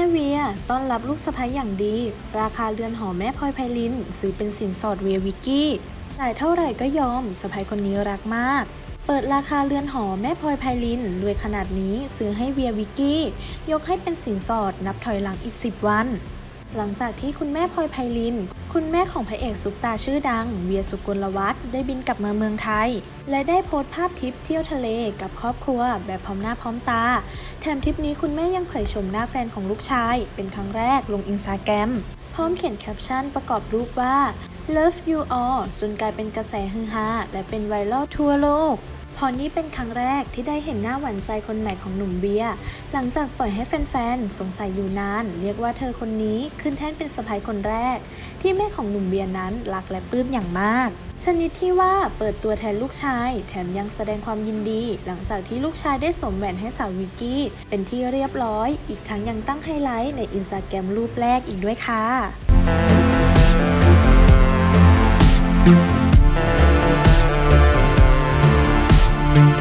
ม่เวียต้อนรับลูกสะพ้ยอย่างดี ราคาเรือนหอแม่พลอยไพลินซื้อเป็นสินสอดเวียวิกกี้จ่ายเท่าไหร่ก็ยอมสะพ้ยคนนี้รักมาก เปิดราคาเรือนหอแม่พลอยไพลินรวยขนาดนี้ซื้อให้เวียวิกกี้ ยกให้เป็นสินสอดนับถอยหลังอีก 10 วัน หลังจากที่คุณแม่พลอยไพลิน คุณแม่ของพระเอกซุปตาชื่อดัง เวียสุกลวัฒน์ได้บินกลับมาเมืองไทย และได้โพสต์ภาพทริปเที่ยวทะเลกับครอบครัว แบบพร้อมหน้าพร้อมตา แถมทริปนี้คุณแม่ยังเผยชมหน้าแฟนของลูกชาย เป็นครั้งแรกลงอินสตาแกรมพร้อมเขียนแคปชั่นประกอบรูปว่า Love you all จนกลายเป็นกระแสฮือฮาและเป็นไวรัลทั่วโลก พอนี่เป็นครั้งแรกที่ได้เห็นหน้าหวานใจคนใหม่ของหนุ่มเบียร์หลังจากปล่อยให้แฟนๆ สงสัยอยู่นาน เรียกว่าเธอคนนี้ขึ้นแท่นเป็นสะพ้ายคนแรก ที่แม่ของหนุ่มเบียร์นั้นรักและปลื้มอย่างมาก ชนิดที่ว่าเปิดตัวแทนลูกชาย แถมยังแสดงความยินดี หลังจากที่ลูกชายได้สวมแหวนให้สาววิกกี้ เป็นที่เรียบร้อย อีกทั้งยังตั้งไฮไลท์ในอินสตาแกรมรูปแรกอีกด้วยค่ะ Thank Thank you.